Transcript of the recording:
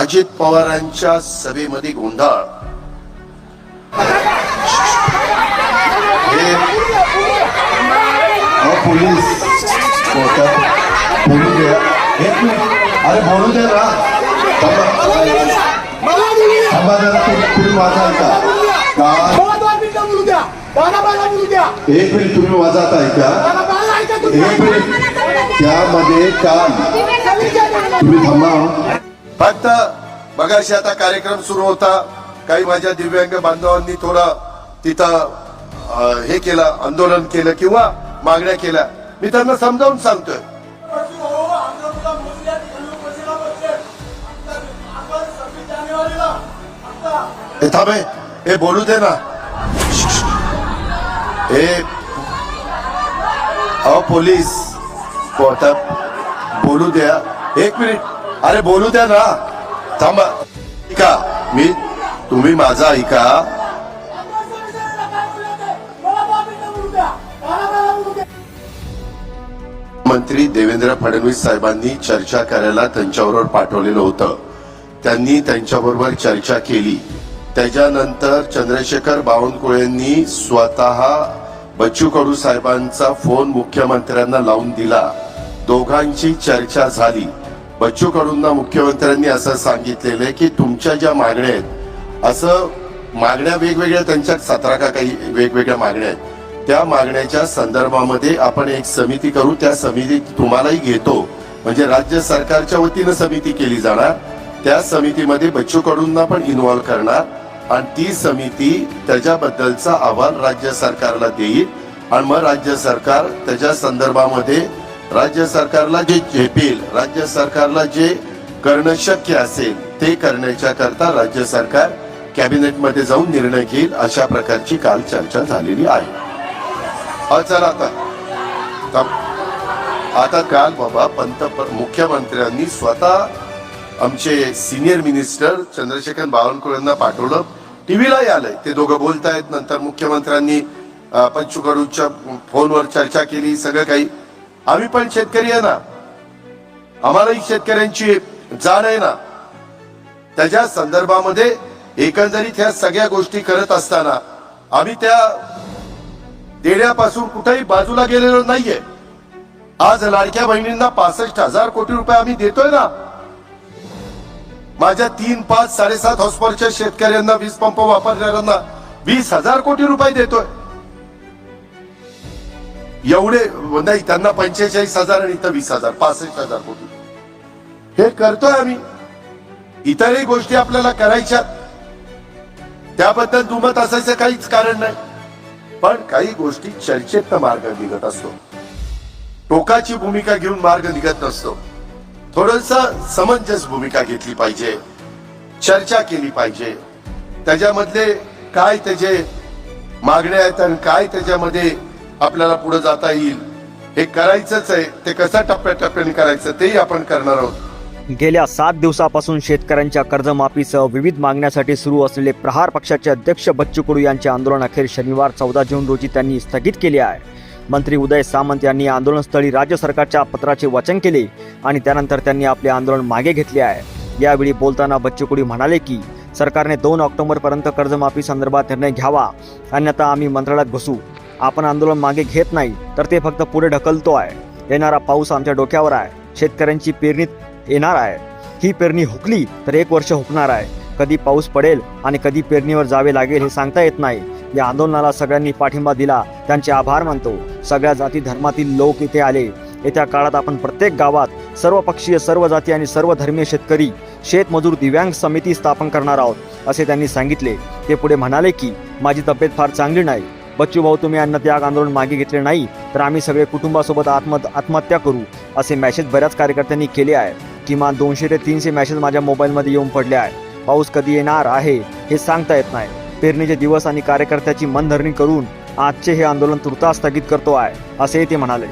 अजित पवारांच्या सभेमध्ये गोंधळ. हे अहो पोलीस. कोर्टात बोलू द्या एक मिनिट अरे बोलू द्या ना. थांबा. थांबा जरा तुम्ही तुम्ही माझा ऐका. का? एक मिनिट तुम्ही आता ऐका. एक मिनिट. त्यामध्ये काम. तुम्ही थांबा. फक्त बघाशी आता कार्यक्रम सुरू होता. काही माझ्या दिव्यांग बांधवांनी थोडं तिथं हे केलं आंदोलन केलं किंवा मागण्या केल्या. मी त्यांना समजावून सांगतोय. हे थांबे. हे बोलू दे ना. हे अहो पोलीस. बोलू द्या. एक मिनिट. अरे बोलू द्या ना. थांबा. ऐका मी तुम्ही माझा ऐका. मंत्री देवेंद्र फडणवीस साहेबांनी चर्चा करायला त्यांच्याबरोबर पाठवलेलं होतं. त्यांनी त्यांच्याबरोबर चर्चा केली. त्याच्यानंतर चंद्रशेखर बावनकुळेंनी स्वतः बच्चू कडू साहेबांचा फोन मुख्यमंत्र्यांना लावून दिला. दोघांची चर्चा झाली. बच्चू कडूंना मुख्यमंत्र्यांनी असं सांगितलेलं आहे की तुमच्या ज्या मागण्या आहेत असं मागण्या वेगवेगळ्या त्यांच्या सतरा का काही वेगवेगळ्या मागण्या आहेत. त्या मागण्याच्या संदर्भामध्ये आपण एक समिती करू त्या समितीत तुम्हालाही घेतो. म्हणजे राज्य सरकारच्या वतीनं समिती केली जाणार. त्या समितीमध्ये बच्चू कडूंना पण इन्व्हॉल्व्ह करणार आणि ती समिती त्याच्याबद्दलचा अहवाल राज्य सरकारला देईल. आणि मग राज्य सरकार त्याच्या संदर्भामध्ये राज्य सरकारला जे झेपेल राज्य सरकारला जे करणं शक्य असेल ते करण्याच्या करता राज्य सरकार कॅबिनेटमध्ये जाऊन निर्णय घेईल अशा प्रकारची काल चर्चा झालेली आहे. हा चला आता. आता काल बाबा पंतप्रधान मुख्यमंत्र्यांनी स्वतः आमचे सिनियर मिनिस्टर चंद्रशेखर बावनकुळेंना पाठवलं. टीव्हीलाही आलंय ते दोघं बोलतायत. नंतर मुख्यमंत्र्यांनी पंचुकडूच्या फोनवर चर्चा केली. सगळं काही आम्ही पण शेतकरी आहे ना. आम्हालाही शेतकऱ्यांची जाण आहे ना. त्याच्या संदर्भामध्ये एकंदरीत ह्या सगळ्या गोष्टी करत असताना आम्ही त्या देण्यापासून कुठेही बाजूला गेलेलो नाहीये. आज लाडक्या बहिणींना पासष्ट हजार कोटी रुपये आम्ही देतोय ना. माझ्या तीन पाच साडेसात हॉस्पॉलच्या शेतकऱ्यांना वीज पंप वापरणाऱ्यांना वीस हजार कोटी रुपये देतोय. एवढे नाही त्यांना पंचेचाळीस हजार आणि इथं वीस हजार पासष्ट हजार कोटी. हे करतोय आम्ही. इतरही गोष्टी आपल्याला करायच्या त्याबद्दल दुमत असायचं काहीच कारण नाही. पण काही गोष्टी चर्चेत मार्ग निघत असतो. टोकाची भूमिका घेऊन मार्ग निघत नसतो. थोडस समंजस भूमिका घेतली पाहिजे. चर्चा केली पाहिजे. त्याच्यामधले काय त्याचे मागण्या आहेत आणि काय त्याच्यामध्ये आपल्याला पुढे जाता येईल. हे करायचंच आहे. ते कसं टप्प्याटप्प्याने करायचं तेही आपण करणार आहोत. गेल्या सात दिवसापासून शेतकऱ्यांच्या कर्जमाफीसह विविध मागण्यासाठी सुरू असलेले प्रहार पक्षाचे अध्यक्ष बच्चू कडू यांचे आंदोलन अखेर शनिवार चौदा जून रोजी त्यांनी स्थगित केले आहे. मंत्री उदय सामंत यांनी आंदोलनस्थळी राज्य सरकारच्या पत्राचे वाचन केले आणि त्यानंतर त्यांनी आपले आंदोलन मागे घेतले आहे. यावेळी बोलताना बच्चू कडू म्हणाले की सरकारने दोन ऑक्टोबरपर्यंत कर्जमाफी संदर्भात निर्णय घ्यावा अन्यथा आम्ही मंत्रालयात घुसू. आपण आंदोलन मागे घेत नाही तर ते फक्त पुढे ढकलतो आहे. येणारा पाऊस आमच्या डोक्यावर आहे. शेतकऱ्यांची पेरणी येणार आहे. ही पेरणी हुकली तर एक वर्ष हुकणार आहे. कधी पाऊस पडेल आणि कधी पेरणीवर जावे लागेल हे सांगता येत नाही. या आंदोलनाला सगळ्यांनी पाठिंबा दिला. त्यांचे आभार मानतो. सगळ्या जाती धर्मातील लोक इथे आले. येत्या काळात आपण प्रत्येक गावात सर्व पक्षीय सर्व जाती आणि सर्व धर्मीय शेतकरी शेतमजूर दिव्यांग समिती स्थापन करणार आहोत असे त्यांनी सांगितले. ते पुढे म्हणाले की माझी तब्येत फार चांगली नाही. बच्चू भाऊ तुम्ही अन्नत्याग आंदोलन मागे घेतले नाही तर आम्ही सगळे कुटुंबासोबत आत्म आत्महत्या करू असे मॅसेज बऱ्याच कार्यकर्त्यांनी केले आहे किमान दोनशे ते तीनशे मॅसेज माझ्या मोबाईलमध्ये येऊन पडले आहे पाऊस कधी येणार आहे हे सांगता येत नाही. पेरणीचे दिवस आणि कार्यकर्त्याची मनधरणी करून आजचे हे आंदोलन तुर्तास स्थगित करतो आहे असेही ते म्हणाले.